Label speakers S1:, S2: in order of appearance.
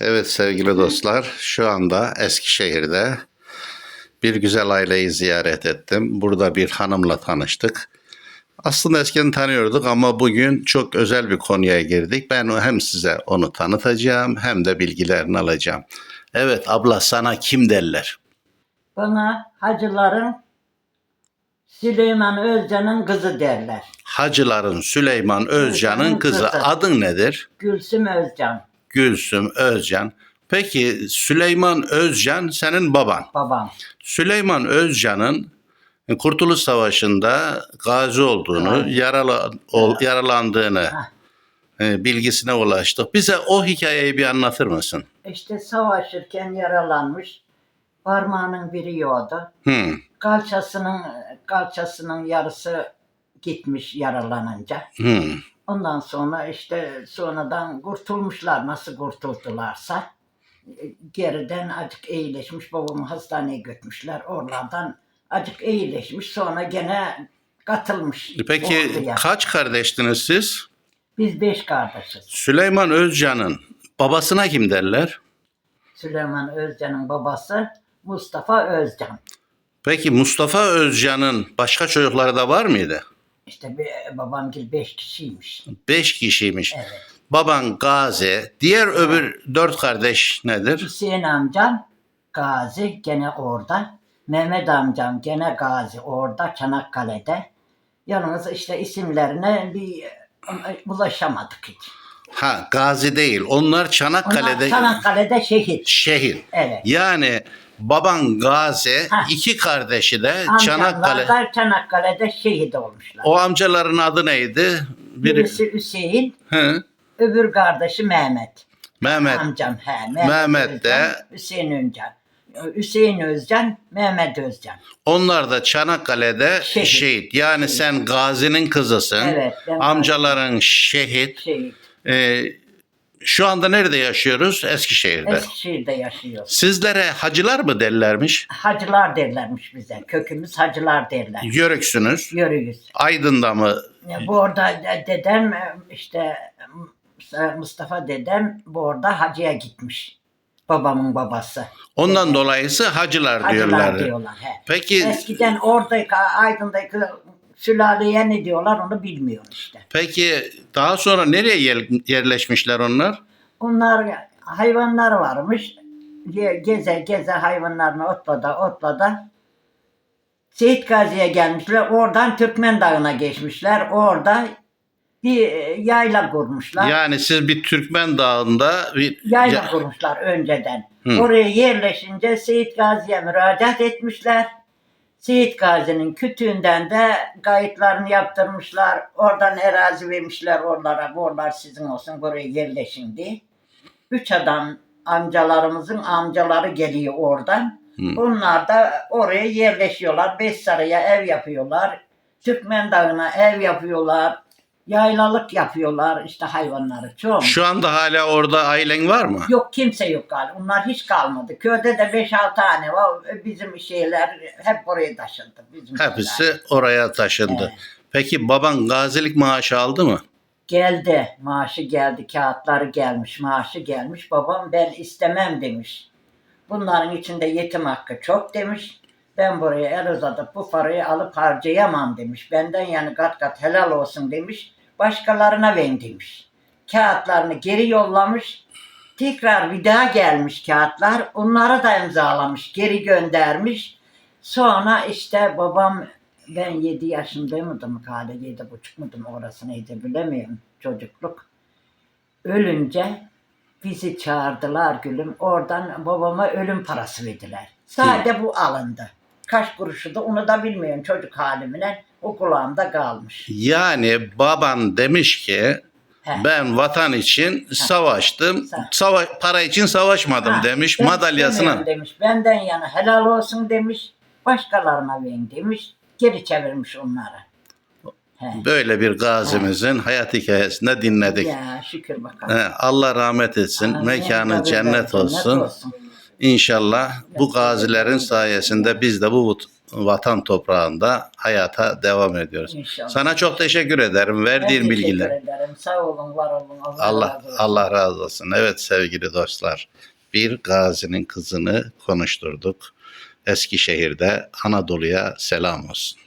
S1: Evet sevgili dostlar, şu anda Eskişehir'de bir güzel aileyi ziyaret ettim. Burada bir hanımla tanıştık. Aslında eskiden tanıyorduk ama bugün çok özel bir konuya girdik. Ben hem size onu tanıtacağım hem de bilgilerini alacağım. Evet abla sana kim derler?
S2: Bana hacıların Süleyman Özcan'ın kızı derler.
S1: Hacıların Süleyman Özcan'ın kızı.
S2: kızı.
S1: Adın nedir?
S2: Gülsüm Özcan
S1: Gülsüm Özcan. Peki Süleyman Özcan senin baban.
S2: babam.
S1: Süleyman Özcan'ın Kurtuluş Savaşı'nda gazi olduğunu,
S2: Gazi.
S1: yaralı, ol- yaralandığını
S2: Heh.
S1: e, bilgisine ulaştık. Bize o hikayeyi bir anlatır mısın?
S2: İşte savaşırken yaralanmış. Parmağının biri yoktu.
S1: Hmm.
S2: Kalçasının kalçasının yarısı gitmiş yaralanınca.
S1: Hmm.
S2: Ondan sonra işte sonradan kurtulmuşlar nasıl kurtuldularsa. E, Geriden acık iyileşmiş. Babamı hastaneye götürmüşler. Oralardan acık iyileşmiş. Sonra gene katılmış.
S1: Peki
S2: orduya.
S1: kaç kardeştiniz siz?
S2: Biz beş kardeşiz.
S1: Süleyman Özcan'ın babasına kim derler?
S2: Süleyman Özcan'ın babası Mustafa Özcan.
S1: Peki Mustafa Özcan'ın başka çocukları da var mıydı?
S2: İşte bir, babam gibi beş kişiymiş.
S1: Beş kişiymiş.
S2: Evet.
S1: Baban Gazi, diğer öbür dört kardeş nedir?
S2: Hüseyin amcam Gazi gene orada. Mehmet amcam gene Gazi orada Çanakkale'de. Yalnız işte isimlerine bir e, ulaşamadık hiç.
S1: Ha Gazi değil. Onlar Çanakkale'de
S2: Onlar Çanakkale'de şehit.
S1: şehir.
S2: Evet.
S1: Yani baban Gazi,
S2: Ha.
S1: iki kardeşi de
S2: Amcamlar
S1: Çanakkale.
S2: da Çanakkale'de şehit olmuşlar.
S1: O amcaların adı neydi? Biri
S2: Birisi Hüseyin,
S1: Hı,
S2: öbür kardeşi Mehmet.
S1: Mehmet.
S2: Amcam he.
S1: Mehmet de-
S2: Özcan, Hüseyin Özcan. Hüseyin Özcan, Mehmet Özcan.
S1: Onlar da Çanakkale'de
S2: Şehit.
S1: şehit. Yani sen Gazi'nin kızısın.
S2: Evet,
S1: Amcaların şehit.
S2: Şehit.
S1: Ee, şu anda nerede yaşıyoruz? Eskişehir'de.
S2: Eskişehir'de yaşıyor.
S1: Sizlere hacılar mı derlermiş?
S2: Hacılar derlermiş bize. Kökümüz hacılar derler.
S1: Yörüksünüz.
S2: Yörüyüz.
S1: Aydın'da mı?
S2: Bu orada de- dedem e, işte e, Mustafa dedem bu orada hacıya gitmiş. Babamın babası.
S1: Ondan dolayısı hacılar,
S2: Hacılar
S1: diyorlar.
S2: diyorlar. He.
S1: Peki
S2: Eskiden oradaki Aydın'daki sülaleye ne diyorlar onu bilmiyorum işte.
S1: Peki daha sonra nereye yer- yerleşmişler onlar?
S2: Onlar hayvanlar varmış. Ge- Geze geze hayvanlarını otlada otlada. Seyit Gazi'ye gelmişler. Oradan Türkmen Dağı'na geçmişler. Orada bir e, yayla kurmuşlar.
S1: Yani siz bir Türkmen dağında bir
S2: Yayla
S1: Ya-
S2: kurmuşlar önceden.
S1: Hı.
S2: Oraya yerleşince Seyit Gazi'ye müracaat etmişler. Seyit Gazi'nin kütüğünden de kayıtlarını yaptırmışlar. Oradan erazi vermişler oralara. Oralar sizin olsun buraya yerleşin diye. Üç adam amcalarımızın amcaları geliyor oradan.
S1: Hı.
S2: Onlar da oraya yerleşiyorlar. Besarı'ya ev yapıyorlar. Türkmen Dağı'na ev yapıyorlar. Yaylalık yapıyorlar işte hayvanları çoğu.
S1: şu anda hala orada ailen var mı?
S2: Yok kimse yok galiba. Onlar hiç kalmadı. Köyde de 5-6 tane var. Bizim şeyler hep oraya taşındı. Bizim
S1: Hepsi oraya taşındı.
S2: Evet.
S1: Peki baban gazilik maaşı aldı mı?
S2: Geldi. Maaşı geldi. Kağıtları gelmiş. Maaşı gelmiş. Babam ben istemem demiş. Bunların içinde yetim hakkı çok demiş. Ben buraya el uzatıp bu parayı alıp harcayamam demiş. Benden yani kat kat helal olsun demiş. Başkalarına verin demiş. Kağıtlarını geri yollamış. Tekrar bir daha gelmiş kağıtlar. Onları da imzalamış. Geri göndermiş. Sonra işte babam ben 7 yaşındaydım galiba. Yedi buçuk muydum orası neydi bilemiyorum. Çocukluk. Ölünce bizi çağırdılar gülüm. Oradan babama ölüm parası verdiler. Sadece bu alındı. Kaç kuruşu da onu da bilmiyorum çocuk halimle. O kulağımda kalmış.
S1: Yani baban demiş ki
S2: He.
S1: ben vatan için savaştım.
S2: Sa-
S1: Sava para için savaşmadım
S2: Ha,
S1: demiş
S2: ben istemiyorum demiş. Benden yana helal olsun demiş. Başkalarına verin demiş. Geri çevirmiş onları. He.
S1: Böyle bir gazimizin hayat hikayesinde dinledik.
S2: Ya şükür bakalım.
S1: He, Allah rahmet etsin.
S2: Amin.
S1: Mekanı
S2: Tabii,
S1: cennet
S2: tabii,
S1: olsun. İnşallah bu gazilerin sayesinde biz de bu vatan toprağında hayata devam ediyoruz.
S2: İnşallah.
S1: Sana çok teşekkür ederim verdiğin bilgiler.
S2: ederim. Sağ olun, var olun. Allah,
S1: Allah
S2: razı olsun.
S1: Allah razı olsun. Evet sevgili dostlar. Bir gazinin kızını konuşturduk. Eskişehir'de Anadolu'ya selam olsun.